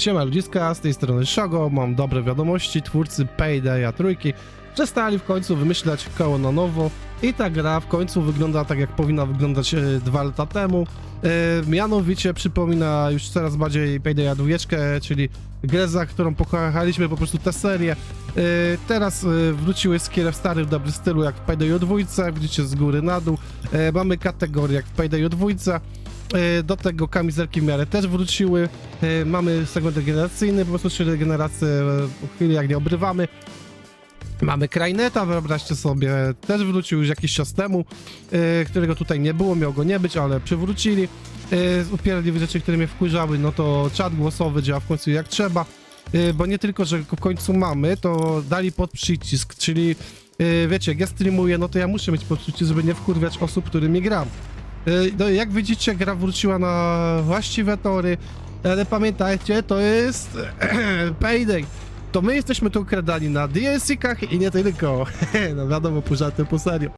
Siema ludziska, z tej strony Shogo, mam dobre wiadomości, twórcy Paydaya trójki przestali w końcu wymyślać koło na nowo i ta gra w końcu wygląda tak jak powinna wyglądać e, dwa lata temu. E, mianowicie przypomina już coraz bardziej Paydaya dwójeczkę, czyli grę, za którą pokochaliśmy po prostu tę serię. E, teraz e, wróciły skiere w starym, dobrym stylu jak w Paydayu dwójce, widzicie z góry na dół. E, mamy kategorie jak w Paydayu dwójce. E, Do tego kamizelki w miarę też wróciły. E, Mamy segment regeneracyjny, po prostu trzy regeneracje po chwili jak nie obrywamy. Mamy Krajneta, wyobraźcie sobie, też wrócił już jakiś czas temu, e, którego tutaj nie było, miał go nie być, ale przywrócili. Z upierdliwych rzeczy, które mnie wkurzały, no to czat głosowy działa w końcu jak trzeba, bo nie tylko, że w końcu mamy, to dali pod przycisk, czyli wiecie, jak ja streamuję, no to ja muszę mieć pod przycisk, żeby nie wkurwiać osób, którymi gram. E, No jak widzicie, gra wróciła na właściwe tory, ale pamiętajcie, to jest Payday. To my jesteśmy tu kradani na DLC-kach i nie tylko. no wiadomo, pół żartem, pół serio.